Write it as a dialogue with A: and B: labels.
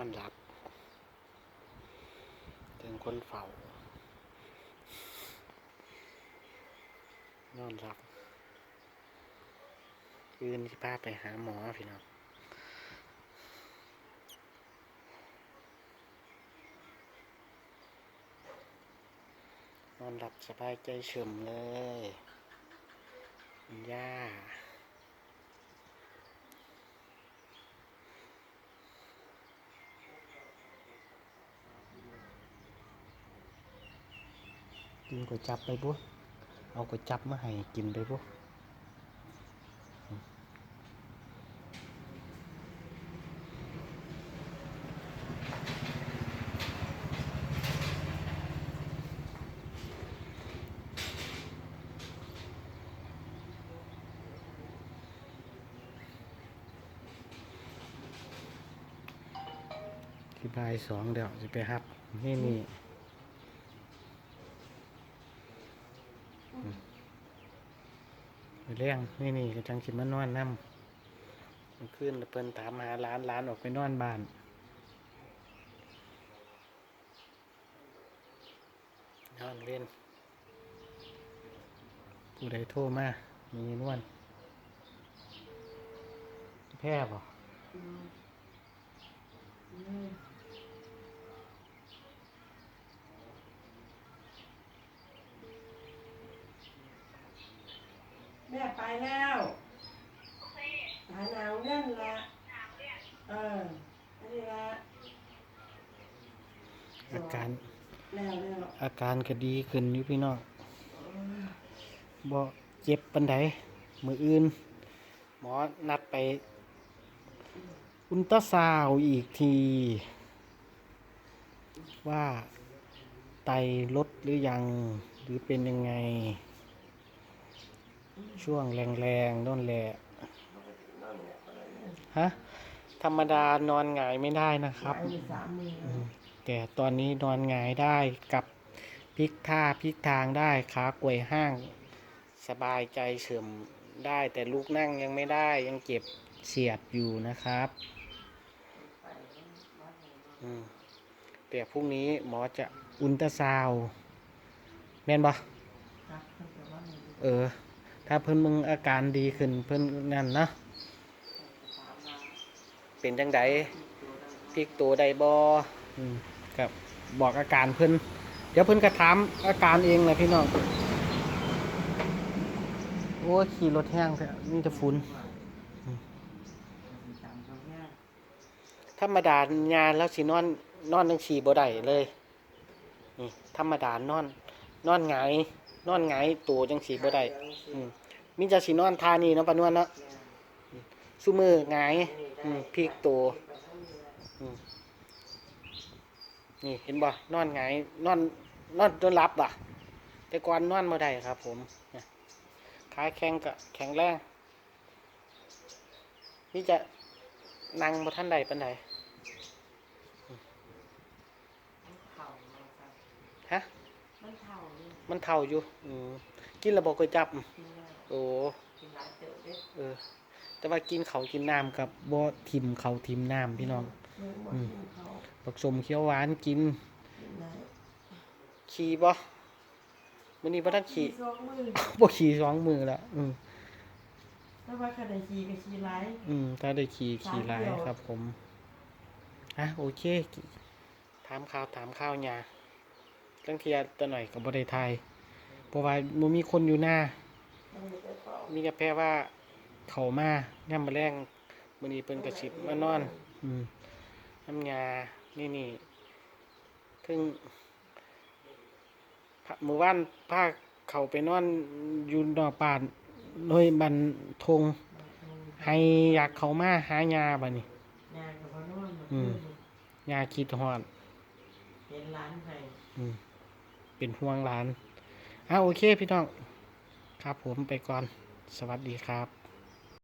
A: อนหลับถึงคนเฝ้านอนหลับคืนที่ป้าไปหาหมอพี่น้องนอนหลับสบายใจเฉมเลยย่า กินก๋วยจับไปบุเอาก๋วยจับมาให้กินไปบุที่บายสองเดี๋ยวจะไปครับนี่นี่ เลี้ยงนี่นี่ก็จังสิมานอนน้ำมันขึ้นเพิ่นถามหาร้านร้านออกไปนอนบ้านนอนเล่นผู้ใดโทรมามีนวลแพ้บ่
B: แม่ไปแล้วหาหนาวเล่นละเอออันนี้ละ
A: อาการ
B: แล้วแล้ว
A: อาการก็ดีขึ้นอยู่พี่น้องบ่เจ็บปันไดมืออื่น หมอนัดไป อุลตราซาวด์อีกที ว่าไตลดหรือยัง หรือเป็นยังไง ช่วงแรงๆโน่นแหละฮะธรรมดานอนหงายไม่ได้นะครับ
B: ไปสามมือ
A: อืมแต่ตอนนี้นอนหงายได้กับพลิกท่าพลิกทางได้ขากวยห้าง สบายใจเฉมได้ แต่ลุกนั่งยังไม่ได้ยังเจ็บเสียดอยู่นะครับอืมแต่พรุ่งนี้หมอจะอุลตราซาวด์แม่นบ่
B: ครับเพิ่นก็ว่าไง
A: เออ ถ้าเพิ่นมึงอาการดีขึ้นเพิ่นนั่นเนาะเป็นจังไดพลิกตัวใดบ่อืมกับบอกอาการเพิ่นเดี๋ยวเพิ่นก็ถามอาการเองเลยพี่น้องโอ้ขี่รถแห้งแท้มีแต่ฝุ่น
B: ตามาแค่
A: ธรรมดางานแล้วสินอนนอนจังสี่บ่ได้เลย นี่ธรรมดานอน นอนหงาย นอนหงายตัวจังสี่บ่ได้อืมมีจะสินอนท่านี้เนาะปะนวลเนาะซุมือหงายอืมพลิกตัวอืมนี่เห็นบ่นอนหงายนอนนอนจนหลับอะ แต่ก่อนนอนบ่ได้ครับ ผมเนี่ยขาแข็งก็แข็งแรงนี่จะนั่งบ่ทันใดปานใด
B: เข่ามาครับ
A: ฮะ
B: มันเข่านี่
A: มันเท่าอยู่ อืมกินระบอกก๋วยจับ
B: กินแล้ว
A: โอ้
B: กินหลายเต๋อเด้
A: เออ แต่ว่ากินเขาวกินน้ำกับบ่ทิมเขาวทิมน้ำพี่น้อง
B: เมื่อหมดกินเขา
A: ผสมเคี้ยวหวานกิน
B: กินได้
A: ขี่บ่มื้อนี้บ่ทันขี่
B: สองมือ
A: บ่ขี่สองมือแล้วอืม
B: แต่ว่าขณะขี่ก็ขี่หลาย
A: อืม ถ้าได้ขี่ขี่หลาย
B: สามเดียว
A: ครับผมอะโอเค ถามข่าวถามข่าวหยา ตั้งเทียตัวหน่อยก็บ่ได้ทายเพราะว่าบ่มีคนอยู่หน้า
B: มันมีแต่เฝ้า
A: มีกาแฟว่า เขามาย่ำมาแรงมื้อนี้เพิ่นก็สิมานอน อืมน้ำยานี่นี่เพิ่งพะมื้อวานพาเขาไปนอนอยู่นอกบ้านโดยบันทงให้อยากเขามาหายาบัดนี้
B: งานกับพ่อนอน
A: อืมยาคิดฮอด
B: เห็นร้านไทย
A: อืม เป็นห่วงหลานอะโอเคพี่น้อง ครับผมไปก่อน สวัสดีครับ